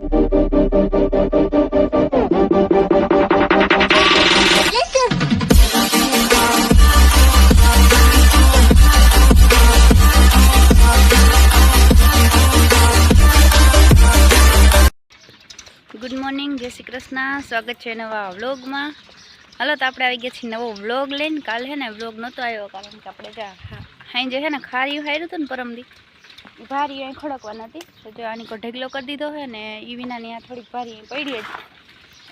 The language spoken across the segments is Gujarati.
ગુડ મોર્નિંગ જય શ્રી કૃષ્ણ. સ્વાગત છે નવા વ્લોગમાં. હાલો તો આપણે આવી ગયા છીએ નવો વ્લોગ લઈને. કાલે હે ને વ્લોગ નહોતો આવ્યો, કારણ કે આપણે જ્યાં હાઈ જે છે ને ખારી હાર્યું હતું ને પરમદી ભારી અહીં ખડકવા નથી તો જો આની કોઈ ઢગલો કરી દીધો છે ને એ વિનાની આ થોડીક ભારી પડી જ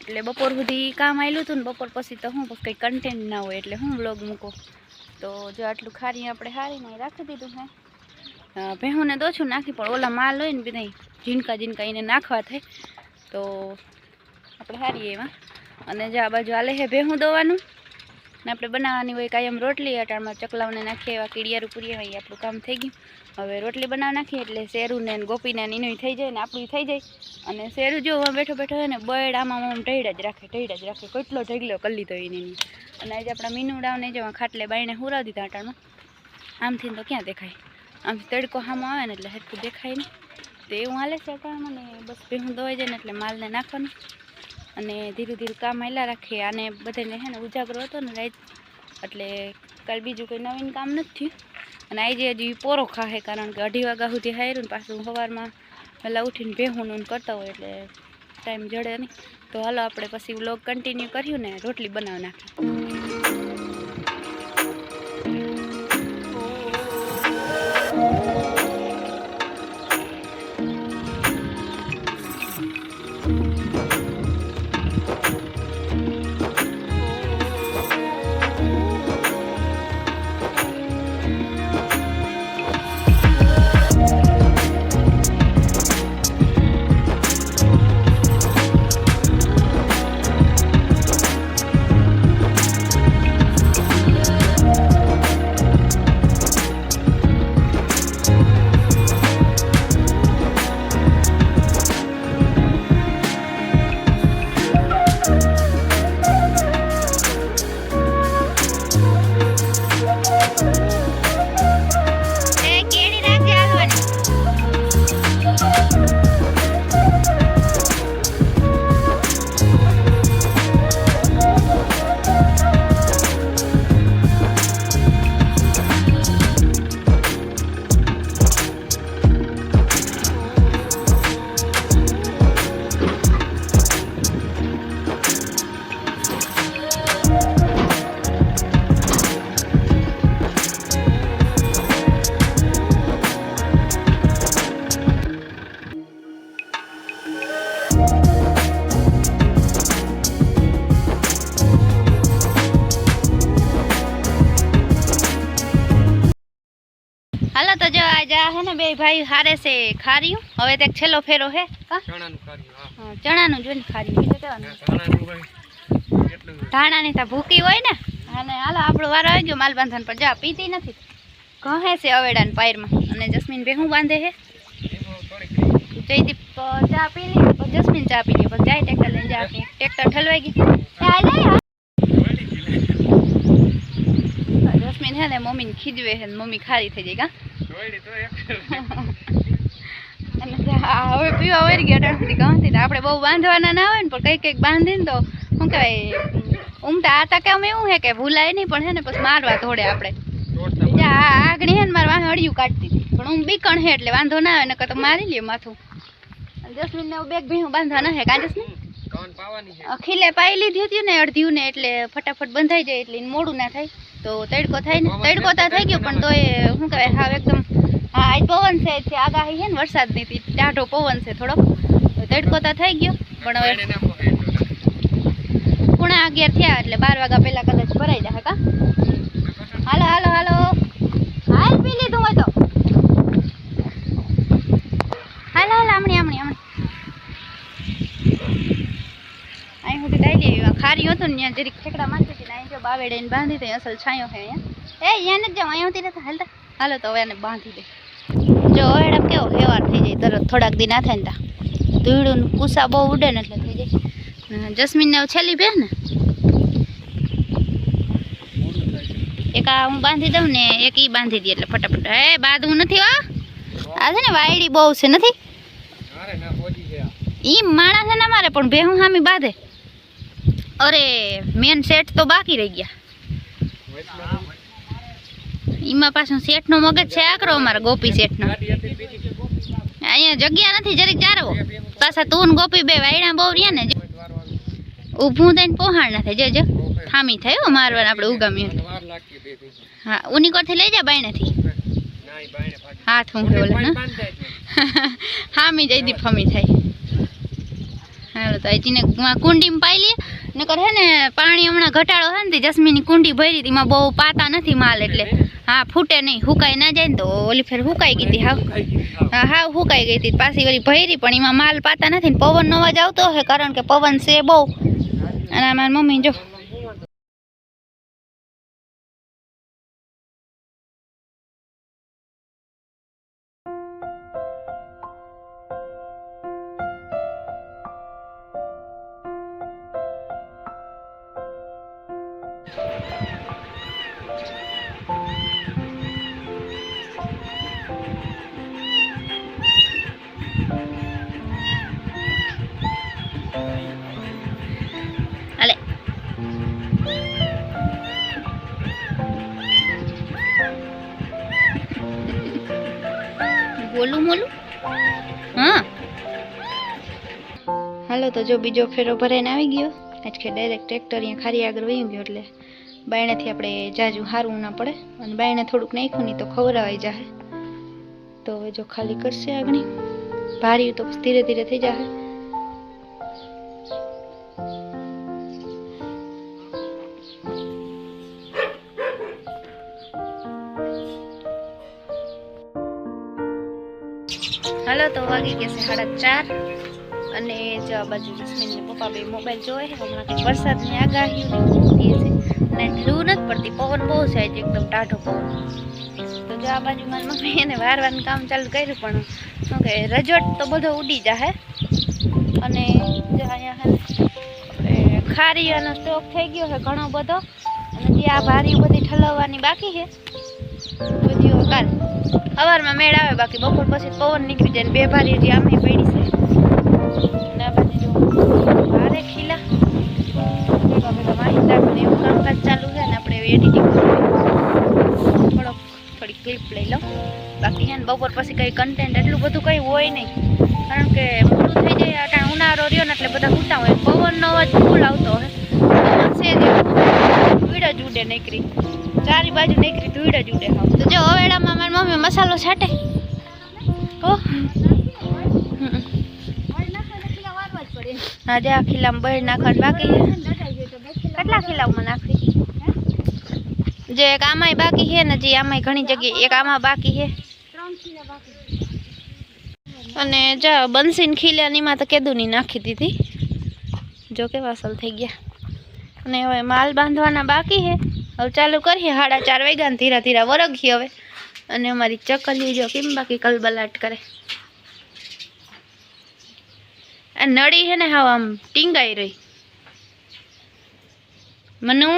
એટલે બપોર સુધી કામ આવેલું હતું ને, બપોર પછી તો હું કંઈ કન્ટેન્ટ ના હોય એટલે હું વ્લોગ મૂકો. તો જો આટલું ખારી આપણે હારીને રાખી દીધું હે ભેહુંને દો દોછું નાખી, પણ ઓલા માલ હોય ને બધા ઝીણકા ઝીણકા એને નાખવા થાય. તો આપણે હારીએ એમાં. અને જો આ બાજુ આલે હે ભેહું દોવાનું. ને આપણે બનાવવાની હોય કાયમ રોટલી અટાણમાં ચકલાઓને નાખીએ એવા કીડિયારું પૂરીએ હોય આપણું કામ થઈ ગયું. હવે રોટલી બનાવી નાખીએ એટલે શેરુને ગોપીને નીનું થઈ જાય ને આપણું થઈ જાય. અને શેરું જો બેઠો બેઠો હોય ને બળ આમાં આમ ઢેડા જ રાખે ઢેડા જ રાખે, કેટલો ઢગલો કરી લીધો એને. અને આજે આપણા મીનુડાવને જો ખાટલે બાઈને હુરાવી દીધા અટાણમાં. આમથી તો ક્યાં દેખાય? આમ તડકો સામો આવે ને એટલે હેરખું દેખાય નહીં. તો એવું હાલે છે અટાણમાં ને બસ ભેહું દોવાઈ જાય ને એટલે માલને નાખવાનું. અને ધીરે ધીરે કામ હાલ્યા રાખીએ અને બધાને હે ને ઉજાગરો હતો ને રાત. એટલે કાલ બીજું કંઈ નવીન કામ નથી થયું. અને આજે હજી પોરો ખાહે કારણ કે અઢી વાગ્યા સુધી હાર્યું ને પાછું સવારમાં પહેલાં ઉઠીને ભેહુંનું કરતા હોય એટલે ટાઈમ જડે નહીં. તો હાલો આપણે પછી વ્લોગ કન્ટિન્યુ કર્યું ને રોટલી બનાવી નાખી જો આજે આ હે ને બે ભાઈ હારે છે ખાર્યું હવે તે છેલ્લો ફેરો હે. કા ચણાનું કાર્ય હા. હા, ચણાનું જોઈને ખાર્યું બીજું કેવાનું ચણાનું ભાઈ એટલું ધાણાની તો ભૂકી હોય ને. અને હાલો આપણો વારો આવી ગયો. માલ બાંધન પર જા પીતી નથી. કહે છે અવેડાને પાયરમાં. અને જસ્મીન બે હું બાંધે છે એમાં થોડીક જયદીપ અ, ચા પી લી. પછી જસ્મીન ચા પી લી. પછી જાય ટ્રેક્ટર લઈને જા આપી ટ્રેક્ટર ઠલવાઈ ગઈ. એ હાલ હાલ, હાલ. વળી ગઈ. લે. જસ્મીન હે ને મમ્મીને ખીજવે છે ને મમ્મી ખારી થઈ જાય કા વળી તો એક અને આ હવે પીવા વળી ગયા અઢાર સુધી ગમતી આપણે બહુ બાંધવાના ના હોય ને પણ કંઈક કંઈક બાંધીને તો શું કહેવાય ઉમતા આતા કે અમે એવું હે કે ભૂલાય નહીં પણ હે ને પછી મારવા થોડે આપણે. આગળ હે ને મારે વાંહે અડિયું કાઢતી હતી. પણ હું બીકણ હે એટલે વાંધો ના આવે ને તો મારી લે માથું. જસમીન ને બેગ ભીહું બાંધવા ના હે કા ખીલે પાઈ લીધી હતી ને અડધ્યું ને એટલે ફટાફટ બંધાઈ જાય એટલે મોડું ના થાય. તો તડકો થાય ને તડકો તો થઈ ગયો પણ તોય શું કહેવાય હા એકદમ આજ પવન છે આગાહી છે ને વરસાદની તી ટાઢો પવન છે થોડોક. તો તડકો તો થઈ ગયો પણ હવે. પૂણા અગિયાર થયા એટલે બાર વાગ્યા પહેલા કદાચ ભરાઈ જાય કા? હાલો હાલો હાલો. હાલ પી લીધું હોય તો હાલો હાલો આમણી આમણી આમણી અહીં સુધી દાઈ લેવી ખારી હતું ને ત્યાં જરીક ઠેકડા મારતી હતી ને અહીં જો બાવેડે એને બાંધી દઈ અસલ છાંયો છે અહીંયા. એ અહીંયા નથી જાવ અહીંયા નથી હાલતા હાલો તો. હવે એને બાંધી દે. જો એડમ કેવો વ્યવહાર થઈ જાય તરત થોડાક દી ના થાય ને તા. ધૂળું ને કુસા બહુ ઉડે ને એટલે થઈ જાય. ને જસ્મીનને હવે છેલ્લી બે ને? મોડું થાય છે. એક આ હું બાંધી દઉં ને એક ઈ બાંધી દે એટલે ફટાફટ. હે બાંધવું નથી વા આ છે ને વાયડી બહુ છે નથી? અરે ના પહોંચી ગયા ઈ માણસ ના મારે પણ ભેહું સામી બાંધે. અરે મેન સેટ તો બાકી રહી ગયા. એમાં પાછું શેઠનો મગજ છે આકરો અમારા ગોપી સેટનો અહીંયા જગ્યા નથી, જરીક જારવો. પાછા તું ગોપી બે વાયડા બહુ રહ્યા ને, ઊભું થઈને પોહાણ ના થાય જજો ખામી થાય હો, મારવાને આપણે ઉગામી એટલે વાર લાગતી બેથી હા ઉની કોરથી લઈ જા બાયણેથી. હાથ હું ઓલા ને જઈ દી ફમી થાય. હાલો, તો હજીને કુંડીમાં પાઈ લે નકર હે ને પાણી હમણાં ઘટાડો હે ને જસ્મીની કુંડી ભરી હતી એમાં બહુ પાતા નથી માલ એટલે. હા ફૂટે નહીં હુકાઈ ના જાય ને તો ઓલી ફેર હુકાઈ ગઈ હતી હા. હા હુકાઈ ગઈ હતી પાછી ઓલી ભરી પણ એમાં માલ પાતા નથી ને પવનનો અવાજ આવતો હે કારણ કે પવન છે બહુ. અને મારી મમ્મી જો હાલો, તો જો બીજો ફેરો ભરાઈને આવી ગયો. આજકે ડાયરેક્ટ ટ્રેક્ટર અહીંયા ખારી આગળ વહી ગયો એટલે બાયણેથી આપણે જાજુ હારવું ના પડે. અને બાયણે થોડુંક નાખ્યું નહીં તો ખવરાવાઈ જાહે. તો હવે જો ખાલી કરશે આગળ. ભાર્યું તો ધીરે ધીરે થઈ જાહે. હાલો, તો વાગી ગયા છે સાડા ચાર. અને જો બાજુ જસ્મીનને પપ્પા બે મોબાઈલ જોવે હમણાં કંઈક વરસાદની આગાહી ને છે. અને લૂ નથી પડતી. પવન બહુ છે એકદમ ટાઢો પવન. તો જો આ બાજુ મારી મમ્મી એને વારવાનું કામ ચાલુ કર્યું, પણ શું કે રજોટ તો બધો ઉડી જાહે. અને જો અહીંયા હે ને એ ખારીઓનો સ્ટોક થઈ ગયો છે ઘણો બધો. અને જે આ ભારી બધી ઠલવવાની બાકી છે બધી કાલ સવારમાં મેળ આવે, બાકી બપોર પછી પવન નીકળી જાય બે ભારી હજી આમે પડી છે. આ બાજુ ભારે ખીલા. ચાલુ છે ને આપણે એડિટિંગ થોડોક, થોડી ક્લિપ લઈ લઉં. બાકી છે ને બપોર પછી કંઈ કન્ટેન્ટ એટલું બધું કંઈ હોય નહીં. કારણ કે મોડું થઈ જાય, અટાણ ઉનાળો રહ્યો ને એટલે બધા ઉતા હોય. પવનનો અવાજ ફૂલ આવતો હોય. ધૂળ જ ઉડે નીકળી ચારી બાજુ નીકળી ધૂળ જ ઉડે. તો જો હવેડામાં મારી મમ્મી મસાલો છાંટે. હો હમ. આજે આ ખીલામાં બહાર નાખવાનું બાકી કેટલા ખીલામાં નાખવી? જે એક આમાંય બાકી છે ને જે આમાંય ઘણી જગ્યાએ એક આમાં બાકી છે. અને જો બંસીન ખીલાનીમાં તો કેદુની નાખી દીધી. જો કેવા અસલ થઈ ગયા. અને હવે માલ બાંધવાના બાકી છે. હવે ચાલુ કરીએ, સાડા ચાર વાગ્યા ધીરા ધીરા વરગીએ હવે. અને અમારી ચકલી જો કેમ બાકી? કલબલાટ કરે. આ નળી છે ને હાવ આમ ટીંગાઈ રહી. મનુ?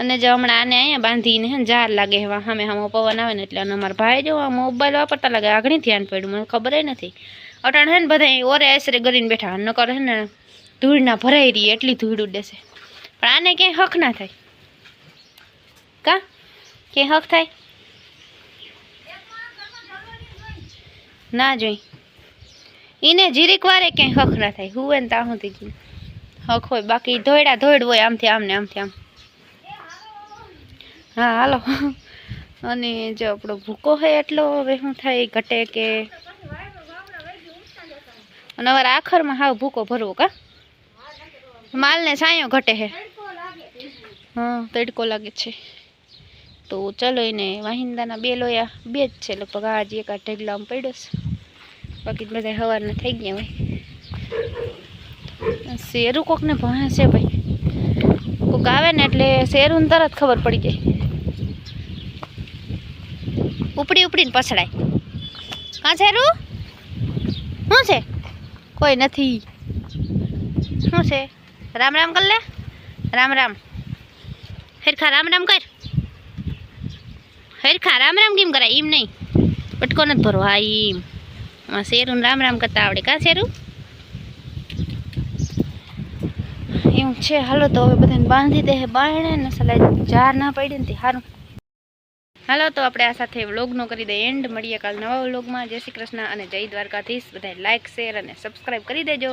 અને જો હમણાં આને અહીંયા બાંધીને હે ને જાર લાગે એવા સામે સામો પવન આવે ને એટલે અને અમારા ભાઈ જો આ મોબાઈલ વાપરતા લાગે, આગળ ધ્યાન પડ્યું, મને ખબર નથી. અટાણ હે ને બધા ઓરે આશરે કરીને બેઠા નકર હે ને ધૂળના ભરાઈ રહી, એટલી ધૂળ ઉડેશે પણ આને ક્યાંય હક ના થાય. કા? ક્યાંય હક થાય? ના જોઈ. એને જીરીક વારે ક્યાંય હક ના થાય. હું ને ત્યાં સુધી જ હક હોય, બાકી ધોયડા ધોયડ હોય, આમથી આમ ને આમથી આમ. હા, હાલો. અને જો આપણો ભૂકો હોય એટલો, હવે શું થાય, ઘટે કે? અને હવે આખરમાં હાવ ભૂકો ભરવો કા? માલને સાયો ઘટે છે હા, તડકો લાગે છે. તો ચલો એને વાહિંદાના બે લોયા, બે જ છે, લગભગ આજે એક આ ઢગલામાં પડ્યો છે. બાકી બધા સવારના થઈ ગયા હોય. શેરું કોકને ભણે છે ભાઈ. કોક આવે ને એટલે શેરું તરત ખબર પડી જાય. ઉપડી ઉપડીને પછડાય. કાં શેરું? શું છે? કોઈ નથી. શું છે? રામ રામ કર લે. રામ રામ. હેરખા રામ રામ કર. હેરખા રામ રામ કેમ કરાય? એમ નહીં. પટકો નથી ભરવા એમ શેરું રામ રામ કરતા આવડે. કા શેરું? એવું છે. હાલો તો હવે બધાને બાંધી દે બાયણે ને સલાહ જાર ના પડી ને તે સારું હાલો તો આપણે આ સાથે વ્લોગનો કરી દઈએ. એન્ડ મળીએ કાલ નવા વ્લોગમાં જય શ્રી કૃષ્ણ અને જય દ્વારકાધીશ. બધા લાઇક શેર અને સબસ્ક્રાઈબ કરી દેજો.